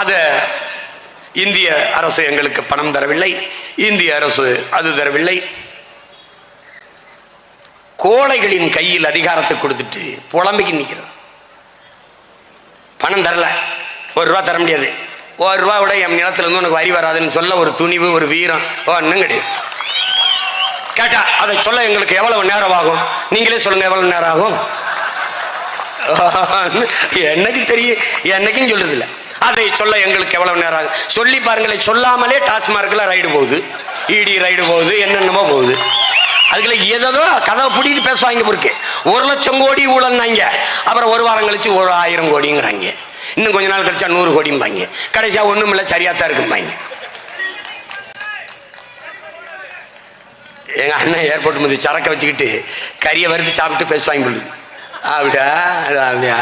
அதை இந்திய அரசு எங்களுக்கு பணம் தரவில்லை. இந்திய அரசு அது தரவில்லை. கோழைகளின் கையில் அதிகாரத்தை கொடுத்துட்டு புலம்பிக்கு நிற்கிறது பணம் தரல. ஒரு ரூபா தர முடியாது. ஒரு ரூபா விட என் நிலத்துலேருந்து உனக்கு வரி வராதுன்னு சொல்ல ஒரு துணிவு ஒரு வீரம். ஒன்றும் கிடையாது கேட்டா அதை சொல்ல எங்களுக்கு எவ்வளவு நேரம் ஆகும் நீங்களே சொல்லுங்க எவ்வளவு நேரம் ஆகும்? என்னைக்கு தெரியும்? என்னைக்கும் சொல்றதில்லை. அதை சொல்ல எங்களுக்கு எவ்வளவு நேரம் ஆகும் சொல்லி பாருங்களேன் சொல்லாமலே டாஸ்மார்க்ல ரைடு போகுது. இடி ரைடு போகுது என்னென்னமோ போகுது. அதுக்குள்ள ஏதோ கதவை பிடிக்கிட்டு பேசுவாங்க பொறுக்கு ஒரு லட்சம் கோடி ஊழல்னாங்க. அப்புறம் ஒரு வாரம் கழிச்சு ஒரு ஆயிரம் கோடிங்கிறாங்க. இன்னும் கொஞ்ச நாள் கழிச்சா நூறு கோடிம்பாங்க. கடைசியா ஒண்ணும் இல்லை சரியாத்தான் இருக்கும்பாங்க. எங்க அண்ணன் ஏர்போர்ட் முந்தி சரக்கை வச்சுக்கிட்டு கறியை வறுத்து சாப்பிட்டு பேசுவாங்க அப்படியா? அது அப்படியா?